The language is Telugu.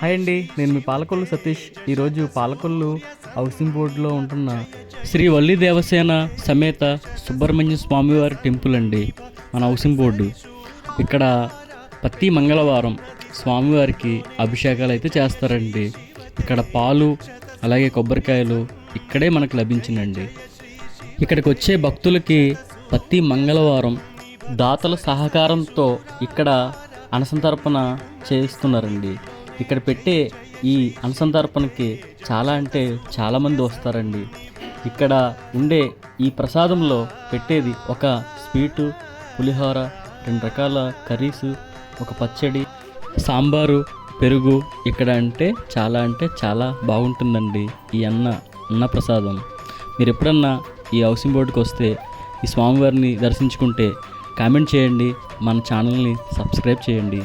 హాయ్ అండి నేను మీ పాలకొల్లు సతీష్. ఈరోజు పాలకొల్లు హౌసింగ్ బోర్డులో ఉంటున్న శ్రీ వల్లి దేవసేన సమేత సుబ్రహ్మణ్య స్వామివారి టెంపుల్ అండి మన హౌసింగ్ బోర్డు. ఇక్కడ ప్రతి మంగళవారం స్వామివారికి అభిషేకాలు అయితే చేస్తారండి. ఇక్కడ పాలు అలాగే కొబ్బరికాయలు ఇక్కడే మనకు లభించిందండి ఇక్కడికి వచ్చే భక్తులకి ప్రతి మంగళవారం దాతల సహకారంతో ఇక్కడ అనసంతర్పణ చేస్తున్నారండి ఇక్కడ పెట్టే ఈ అనుసంధార్పణకి చాలా అంటే చాలామంది వస్తారండి. ఇక్కడ ఉండే ఈ ప్రసాదంలో పెట్టేది ఒక స్వీటు పులిహోర రెండు రకాల కర్రీసు ఒక పచ్చడి సాంబారు పెరుగు. ఇక్కడ అంటే చాలా అంటే చాలా బాగుంటుందండి ఈ అన్న అన్న ప్రసాదం. మీరు ఎప్పుడన్నా ఈ హౌసింగ్ బోర్డుకి వస్తే ఈ స్వామివారిని దర్శించుకుంటే కామెంట్ చేయండి మన ఛానల్ని సబ్స్క్రైబ్ చేయండి.